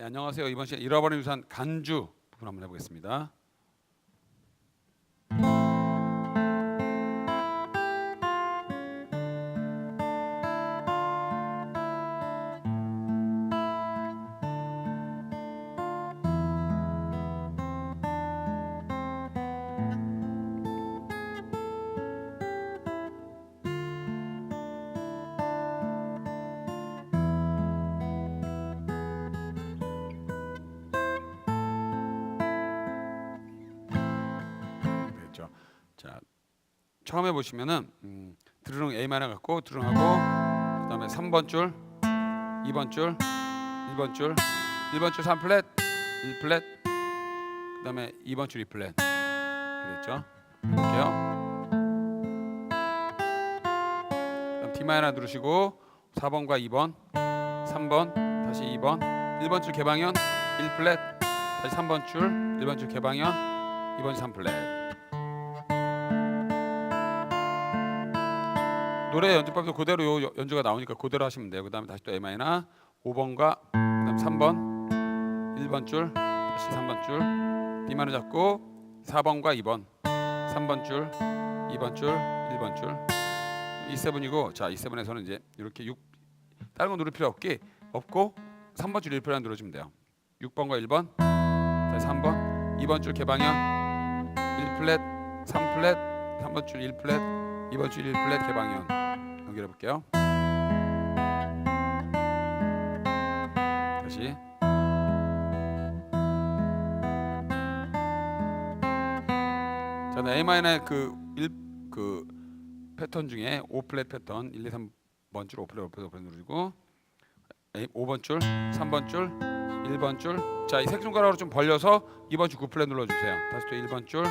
네, 안녕하세요. 이번 시간 잃어버린 유산 간주 부분 한번 해보겠습니다. 자, 처음에 보시면은 음, 드르릉 A 마이너 갖고 드르릉하고 그다음에 3번 줄, 2번 줄, 1번 줄, 1번 줄 3 플랫, 1 플랫, 그다음에 2번 줄 2 플랫. 그랬죠? 볼게요. 그다음 D 마이너 누르시고 4번과 2번, 3번, 다시 2번, 1번 줄 개방현, 1 플랫, 다시 3번 줄, 1번 줄 개방현, 2번 줄 3 플랫. 노래 연주법도 그대로 요 여- 연주가 나오니까 그대로 하시면 돼요. 그다음에 다시 또 A 마이너 5번과 그다음 3번 1번 줄 다시 3번 줄 D 마이너 잡고 4번과 2번 3번 줄 2번 줄 1번 줄 E7이고 자 E7에서는 이제 이렇게 6 다른 거 누를 필요 없기 없고 3번 줄 1플랫 누르시면 돼요. 6번과 1번 다시 3번 2번 줄 개방현 1플랫 3플랫 3번 줄 1플랫 2번 줄 1플랫 개방현 연결해 볼게요. 다시 자, 네, A 마이너의 그1그 패턴 중에 5 플랫 패턴 1, 2, 3번 줄 5 플랫 5 플랫 5 플랫 누르고 A, 5번 줄, 3번 줄, 1번 줄. 자, 이 색손가락으로 좀 벌려서 2번 줄 9 플랫 눌러 주세요. 다시 또 1번 줄.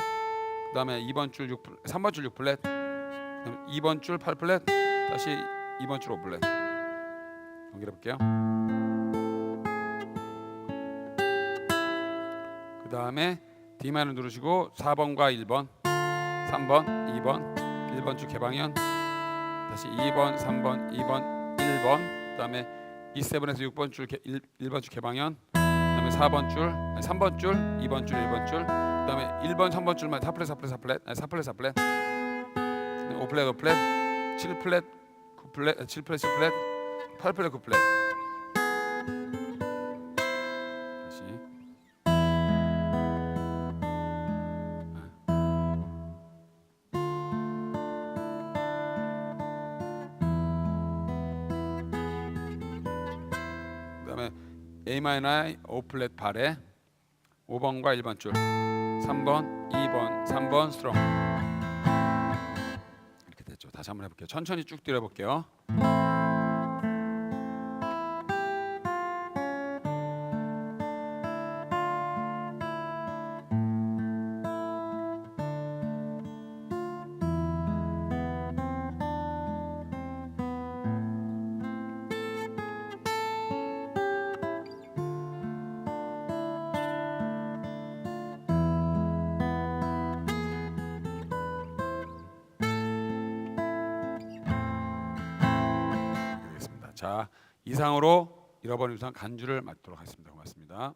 그다음에 2번 줄 6, 3번 줄 6 플랫. 그다음에 2번 줄 8 플랫. 다시 2번 줄 5플랫. 연결해 볼게요. 그 다음에 D 마이너 누르시고 4번과 1번, 3번, 2번, 1번 줄 개방현. 다시 2번, 3번, 2번, 1번. 그 다음에 E7에서 6번 줄 개, 1, 1번 줄 개방현. 그 다음에 4번 줄, 아니, 3번 줄, 2번 줄, 1번 줄. 그 다음에 1번, 3번 줄만 4플랫, 4플랫, 4플랫, 아니, 4플랫, 4플랫. 5플랫, 5플랫, 7 플랫, 9 플랫, 7 플랫, 7플랫, 8 플랫, 9 플랫. 다시. 그다음에 A 마이너 5 플랫 발에 5번과 1번 줄 3번, 2번, 3번 스트롱. 다시 한번 해볼게요. 천천히 쭉 뛰어볼게요. 자 이상으로 잃어버린 우산 간주를 맡도록 하겠습니다. 고맙습니다.